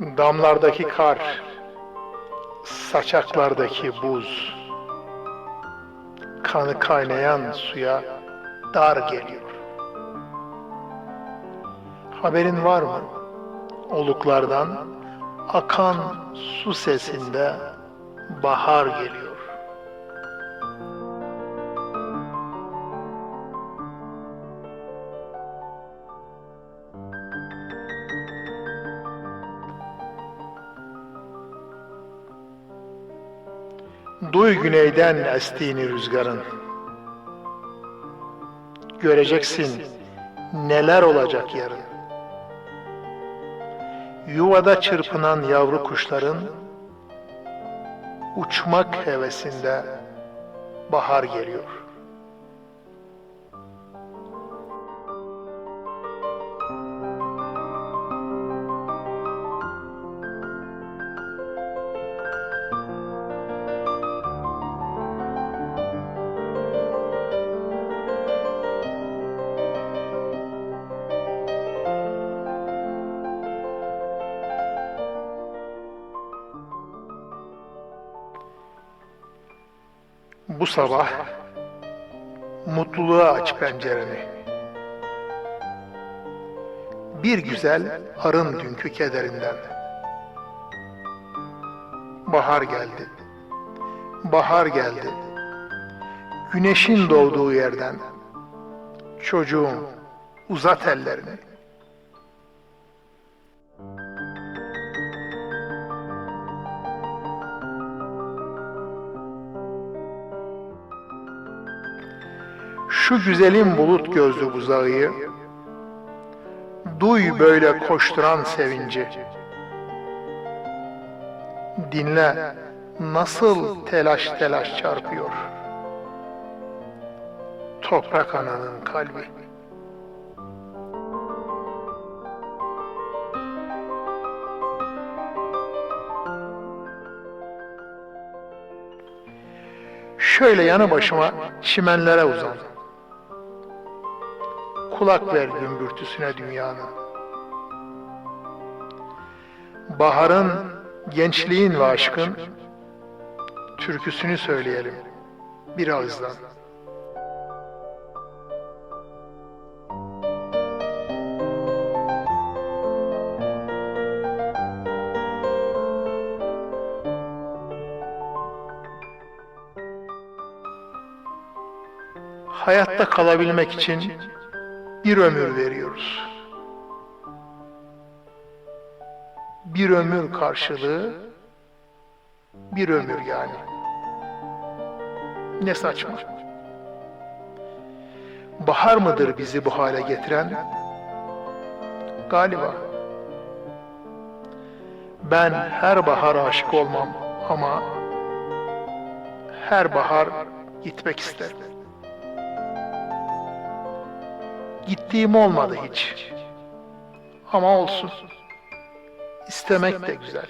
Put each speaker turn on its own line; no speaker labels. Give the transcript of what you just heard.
Damlardaki kar, saçaklardaki buz, kanı kaynayan suya dar geliyor. Haberin var mı? Oluklardan akan su sesinde bahar geliyor. Duy güneyden estiğini rüzgarın. Göreceksin neler olacak yarın. Yuvada çırpınan yavru kuşların uçmak hevesinde bahar geliyor. Bu sabah mutluluğa aç pencereni. Bir güzel arın dünkü kederinden. Bahar geldi. Bahar geldi. Güneşin doğduğu yerden. Çocuğum uzat ellerini. Şu güzelim bulut gözlü buzağı, duy böyle koşturan sevinci. Dinle nasıl telaş telaş çarpıyor. Toprak ananın kalbi. Şöyle yanı başıma çimenlere uzan. Kulak ver gümbürtüsüne dünyanın. Baharın, gençliğin ve aşkın türküsünü söyleyelim bir ağızdan. Hayatta kalabilmek için bir ömür veriyoruz. Bir ömür karşılığı bir ömür yani. Ne saçma. Bahar mıdır bizi bu hale getiren? Galiba. Ben her bahar aşık olmam ama her bahar gitmek isterim. Gittiğim olmadı hiç. Ama olsun. İstemek de güzel.